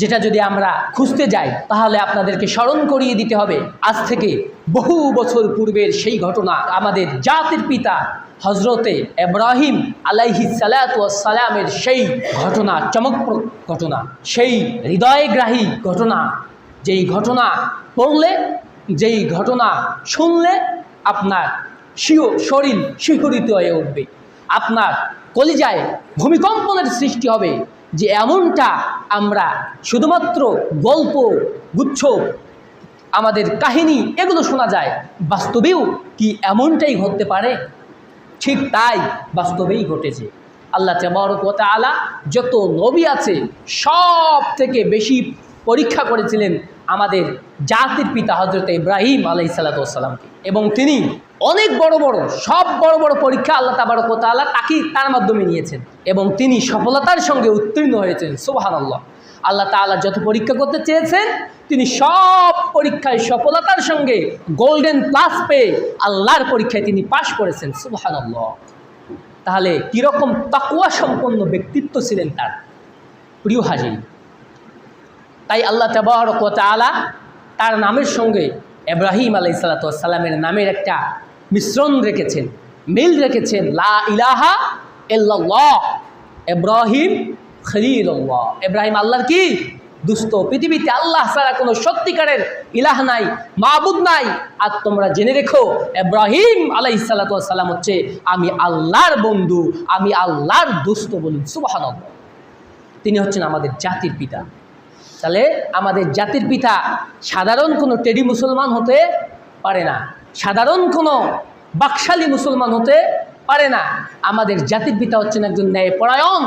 যেটা যদি আমরা খুঁজতে যাই, তাহলে আপনাদেরকে স্মরণ করিয়ে দিতে হবে, আজ থেকে বহু বছর পূর্বের সেই ঘটনা আমাদের জাতির পিতা হজরতে এব্রাহিম আলাইহি সালামের সেই ঘটনা, চমকপ্রদ ঘটনা, সেই হৃদয়গ্রাহী ঘটনা, যেই ঘটনা পড়লে, যেই ঘটনা শুনলে আপনার শিও, শরীর শিহরিত হয়ে উঠবে, আপনার কলিজায় ভূমিকম্পনের সৃষ্টি হবে যে এমনটা আমরা শুধুমাত্র গল্প গুচ্ছ আমাদের কাহিনী এগুলো শোনা যায়, বাস্তবেও কি এমনটাই ঘটতে পারে? ঠিক তাই বাস্তবেই ঘটেছে। আল্লাহ তেবরকতা আলা যত নবী আছে সব থেকে বেশি পরীক্ষা করেছিলেন আমাদের জাতির পিতা হজরত ইব্রাহিম আলাই সাল্লাতামকে এবং তিনি অনেক বড় বড়, সব বড় বড় পরীক্ষা আল্লাহ তাবারকতা আলা তাকে তার মাধ্যমে নিয়েছেন। এবং তিনি সফলতার সঙ্গে উত্তীর্ণ হয়েছেন সুবাহান আল্লাহ আল্লাহ তাআলা যত পরীক্ষা করতে চেয়েছেন, তিনি সব পরীক্ষায় সফলতার সঙ্গে গোল্ডেন প্লাস পেয়ে আল্লাহর পরীক্ষায় তিনি পাশ করেছেন সুবাহান আল্লাহ তাহলে কীরকম তাকুয়া সম্পন্ন ব্যক্তিত্ব ছিলেন তার? প্রিয় হাজির তাই আল্লাহ তাআলা তার নামের সঙ্গে এব্রাহিম আলাই সালামের নামের একটা মিশ্রণ রেখেছেন, মিল রেখেছেন, লা ইলাহা ইল্লাল্লাহ, ইব্রাহিম খলিল্লাহ ইব্রাহিম আল্লাহর কি? দুস্থ। পৃথিবীতে আল্লাহ ছাড়া কোনো সত্যিকারের ইলাহ নাই মাহবুদ নাই। আর তোমরা জেনে রেখো, ইব্রাহিম আলাই সালাম হচ্ছে আমি আল্লাহর বন্ধু, আমি আল্লাহর দুস্থ বলুন সুবাহ তিনি হচ্ছেন আমাদের জাতির পিতা। তাহলে আমাদের জাতির পিতা সাধারণ কোনো টেডি মুসলমান হতে পারে না। সাধারণ কোনো বাকশালী মুসলমান হতে পারে না। আমাদের জাতির পিতা হচ্ছেন একজন ন্যায়পরায়ণ,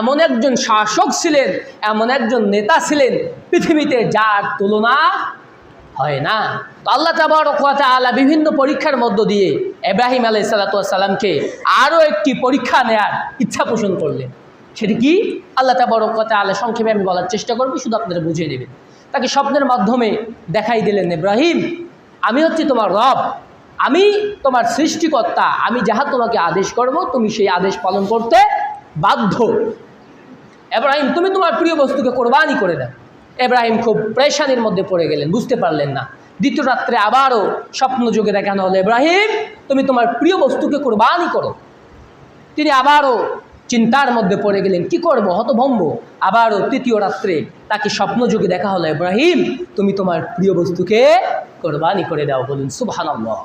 এমন একজন শাসক ছিলেন, এমন একজন নেতা ছিলেন, পৃথিবীতে যার তুলনা হয় না। তো আল্লাহ তাবারকাত আলা বিভিন্ন পরীক্ষার মধ্য দিয়ে এব্রাহিম আলাই সালাতামকে আরও একটি পরীক্ষা নেয়ার ইচ্ছা পোষণ করলেন। সেটি কি? আল্লাহ তাবারকাত আলা সংক্ষেপে আমি বলার চেষ্টা করব, শুধু আপনারা বুঝিয়ে নেবেন। তাকে স্বপ্নের মাধ্যমে দেখাই দিলেন ইব্রাহিম, আমি হচ্ছি তোমার রব, আমি তোমার সৃষ্টিকর্তা, আমি যাহা তোমাকে আদেশ করব, তুমি সেই আদেশ পালন করতে বাধ্য। এব্রাহিম তুমি তোমার প্রিয় বস্তুকে কোরবানি করে দাও। এব্রাহিম খুব প্রেশানির মধ্যে পড়ে গেলেন, বুঝতে পারলেন না। দ্বিতীয় রাত্রে আবারও স্বপ্ন যুগে দেখানো হলো এব্রাহিম তুমি তোমার প্রিয় বস্তুকে কোরবানি করো। তিনি আবারও চিন্তার মধ্যে পড়ে গেলেন, কি করব? হতভম্ব। আবারও তৃতীয় রাত্রে তাকে স্বপ্নযোগে দেখা হলো, ইব্রাহিম, তুমি তোমার প্রিয় বস্তুকে কোরবানি করে দাও। বলুন, সুবহানাল্লাহ।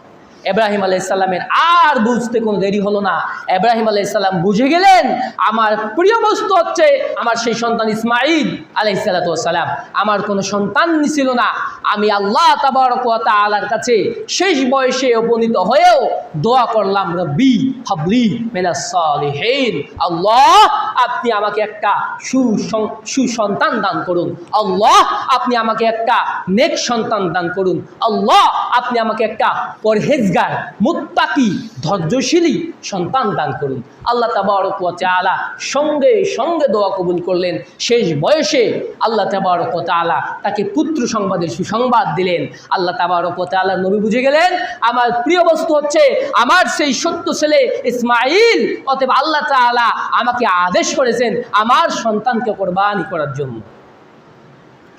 এব্রাহিম আলাইসাল্লামের আর বুঝতে কোনো দেরি হলো না। এব্রাহিম আলাইসাল্লাম বুঝে গেলেন, আমার প্রিয় বস্তু হচ্ছে আমার সেই সন্তান ইসমাইল আলাইসাল্লাতাম আমার কোনো সন্তান ছিল না। আমি আল্লাহ তাবারকাত আলার কাছে শেষ বয়সে উপনীত হয়েও দোয়া করলাম, রব্বি হাবলি মেনাসলিহীন আল্লাহ আপনি আমাকে একটা সুসং- সুসন্তান দান করুন। আল্লাহ, আপনি আমাকে একটা নেক সন্তান দান করুন। আল্লাহ, আপনি আমাকে একটা পরহেজগার, মুত্তাকি ধৈর্যশীলী সন্তান দান করুন। আল্লাহ তাবারক তাআলা সঙ্গে সঙ্গে দোয়া কবুল করলেন। শেষ বয়সে আল্লাহ তাবারক তাআলা তাকে পুত্র সংবাদের সুসংবাদ দিলেন। আল্লাহ তাবারক তাআলা নবী বুঝে গেলেন, আমার প্রিয় বস্তু হচ্ছে আমার সেই সত্য ছেলে ইসমাইল অতএব আল্লাহ তাআলা আমাকে আদেশ করেছেন, আমার সন্তানকে কোরবানি করার জন্য।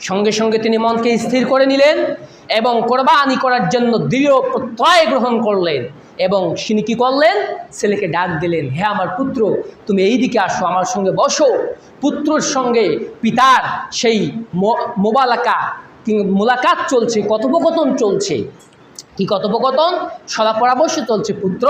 সঙ্গে সঙ্গে তিনি মনকে স্থির করে নিলেন এবং কোরবানি করার জন্য দৃঢ় প্রত্যয় গ্রহণ করলেন এবং তিনি কী করলেন? ছেলেকে ডাক দিলেন, হে আমার পুত্র, তুমি এই দিকে আসো, আমার সঙ্গে বসো। পুত্রর সঙ্গে পিতার সেই মোবালাকা মোলাকাত চলছে, কথোপকথন চলছে। কি কথোপকথন? সদা পরামর্শ চলছে, পুত্র,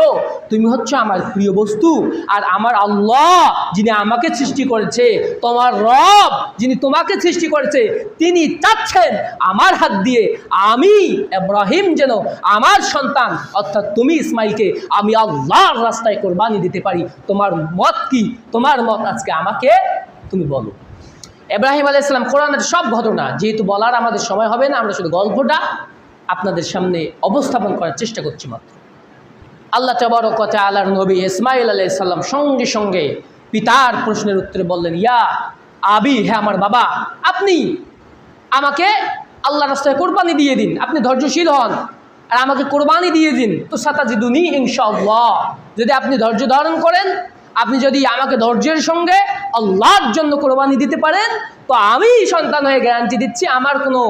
তুমি হচ্ছে আমার প্রিয় বস্তু আর আমার আল্লাহ যিনি আমাকে সৃষ্টি করেছে, তোমার রব যিনি তোমাকে সৃষ্টি করেছে, তিনি চাচ্ছেন আমার হাত দিয়ে আমি এব্রাহিম যেন আমার সন্তান, অর্থাৎ তুমি ইসমাইলকে আমি আল্লাহর রাস্তায় কোরবানি দিতে পারি। তোমার মত কি? তোমার মত আজকে আমাকে তুমি বলো। ইব্রাহিম আলাইসালাম কোরআনের সব ঘটনা, যেহেতু বলার আমাদের সময় হবে না, আমরা শুধু গল্পটা আপনাদের সামনে অবস্থাপন করার চেষ্টা করছি মাত্র। আল্লাহ কথা আল্লাহর নবী ইসমাইল আলাইসাল্লাম সঙ্গে সঙ্গে পিতার প্রশ্নের উত্তরে বললেন, ইয়া আবি হ্যাঁ আমার বাবা, আপনি আমাকে আল্লাহ রাস্তায় কোরবানি দিয়ে দিন। আপনি ধৈর্যশীল হন আর আমাকে কোরবানি দিয়ে দিন। তো সাতা সাতাজিদুনি ইনশাআল্লাহ। যদি আপনি ধৈর্য ধারণ করেন, আপনি যদি আমাকে ধৈর্যের সঙ্গে আল্লাহর জন্য কোরবানি দিতে পারেন, তো আমি সন্তান হয়ে গ্যারান্টি দিচ্ছি। আমার কোনো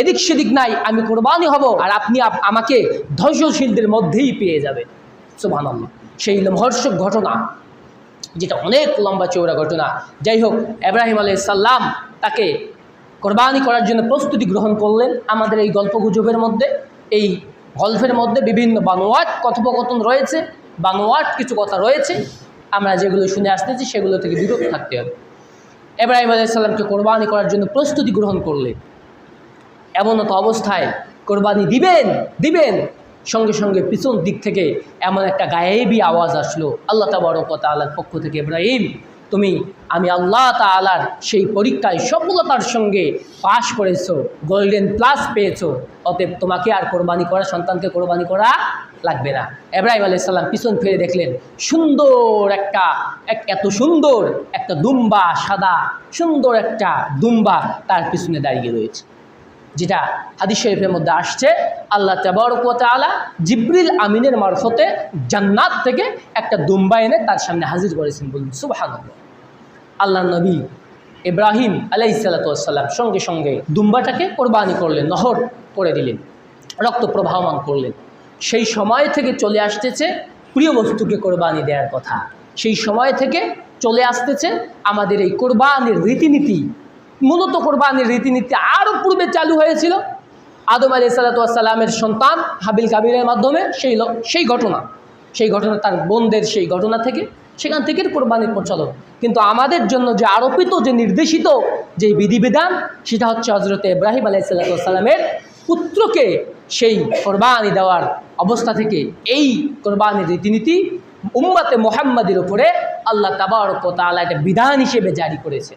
এদিক সেদিক নাই, আমি কোরবানি হব, আর আপনি আমাকে ধৈর্যশীলদের মধ্যেই পেয়ে যাবেন। সুবহান আল্লাহ সেই লোমহর্ষক ঘটনা, যেটা অনেক লম্বা চৌড়া ঘটনা। যাই হোক এব্রাহিম আলাইহিস সাল্লাম তাকে কোরবানি করার জন্য প্রস্তুতি গ্রহণ করলেন আমাদের এই গল্পগুজবের মধ্যে। এই গল্পের মধ্যে বিভিন্ন বানোয়াট কথোপকথন রয়েছে বানোয়াট কিছু কথা রয়েছে। আমরা যেগুলো শুনে আসতেছি সেগুলো থেকে বিরত থাকতে হবে। এব্রাহিম আলাইসাল্লামকে কোরবানি করার জন্য প্রস্তুতি গ্রহণ করলেন। এমন তো অবস্থায় কোরবানি দিবেন দিবেন। সঙ্গে সঙ্গে পিছন দিক থেকে এমন একটা গায়েবি আওয়াজ আসলো। আল্লাহ তাবারক তাআলার পক্ষ থেকে, ইব্রাহিম, তুমি, আমি আল্লাহ তাআলার সেই পরীক্ষায় সফলতার সঙ্গে পাশ করেছ গোল্ডেন প্লাস পেয়েছ। অতএব তোমাকে আর কোরবানি করা, সন্তানকে কোরবানি করা লাগবে না। এব্রাহিম আলাইসাল্লাম পিছন ফিরে দেখলেন, সুন্দর একটা, এক, এত সুন্দর একটা দুম্বা, সাদা, সুন্দর একটা দুম্বা তার পিছনে দাঁড়িয়ে রয়েছে। যেটা হাদিস শরীফের মধ্যে আসছে, আল্লাহ তালা জিব্রিল আমিনের মারফতে জান্নাত থেকে একটা দুম্বা এনে তার সামনে হাজির করেছেন বলুন সুবাহান আল্লাহ নবী ইব্রাহিম আলাইসাল্লাতাম সঙ্গে সঙ্গে দুম্বাটাকে কোরবানি করলেন, নহর করে দিলেন, রক্ত প্রবাহমান করলেন। সেই সময় থেকে চলে আসতেছে প্রিয় বস্তুকে কোরবানি দেওয়ার কথা। সেই সময় থেকে চলে আসতেছে আমাদের এই কোরবানির রীতিনীতি মূলত কোরবানির রীতিনীতি আরও পূর্বে চালু হয়েছিল। আদম আলি সাল্লাতামের সন্তান হাবিল কাবিলের মাধ্যমে সেই সেই ঘটনা সেই ঘটনা তার বোনদের সেই ঘটনা থেকে, সেখান থেকে কোরবানির প্রচলন। কিন্তু আমাদের জন্য যে আরোপিত, যে নির্দেশিত যে বিধিবিধান, সেটা হচ্ছে হজরত ইব্রাহিম আলাই সাল্লাতামের পুত্রকে সেই কোরবানি দেওয়ার অবস্থা থেকে এই কোরবানির রীতিনীতি উম্মাতে মোহাম্মদের উপরে আল্লাহ তাবারক তাআলা একটা বিধান হিসেবে জারি করেছে।